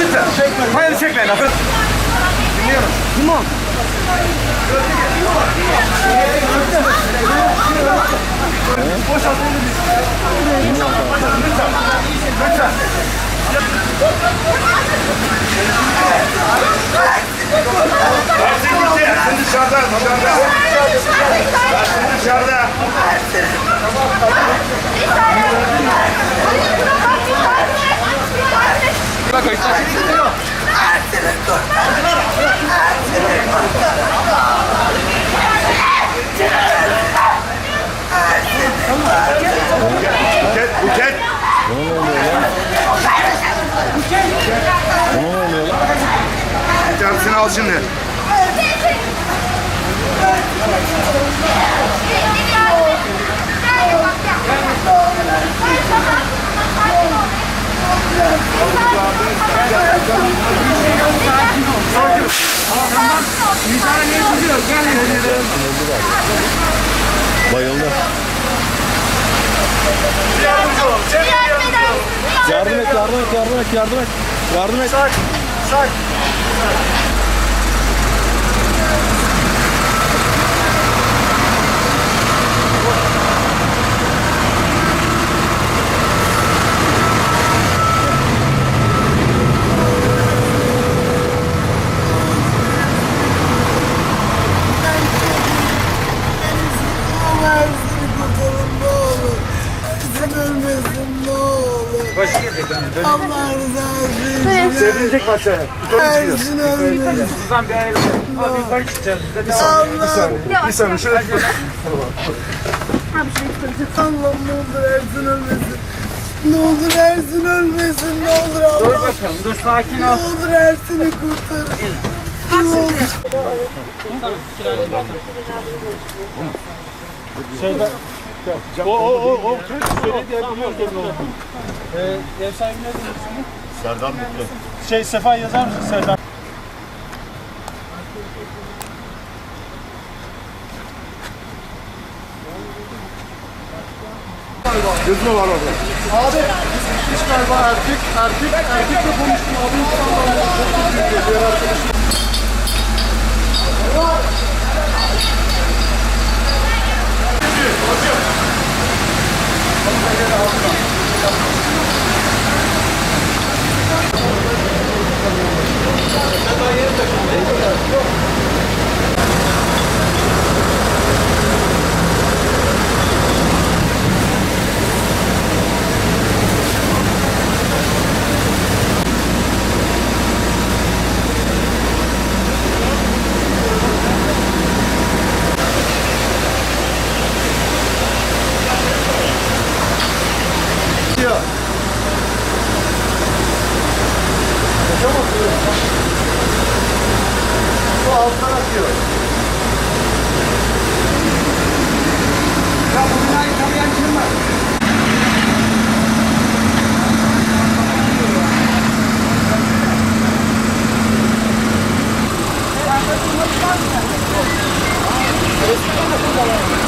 Lütfen. Hayır çekmeyin. Dinliyorum. Limon. Boşaltın. Lütfen. Lütfen. Ersin gitti. Ersin dışarıda. Dışarıda. Ersin dışarıda. Buket, Buket. Bir tanesini al şimdi. Bayıldı. Yardımcı ol. Yardım et, yardım et, yardım et, yardım et. Yardım et. Sak. Sak. Allah rızası için. Sevinecek çıkıyor. Ersin ölmesin. Buradan bir ayrılın. Abi yukarı çıkacağız. Biz de bir saniye. Bir saniye. Şöyle Allah'ım ne olur Ersin ölmesin. Ne olur Ersin ölmesin. Ne olur Dur Allah. bakalım. Dur sakin Ne ol. olur Ersin'i kurtarın. Ne olur. O o o o söyledi ya biliyor tabii Ee, ev sahibi ne diyorsun? Serdar Mutlu. Şey Sefa yazar mısın Serdar? Gözüme var orada. Abi iş galiba erkek, erkek, erkekle konuştum abi. 用。alttan atıyor. Ya bu binayı tanıyan kim var? Burası da burada var.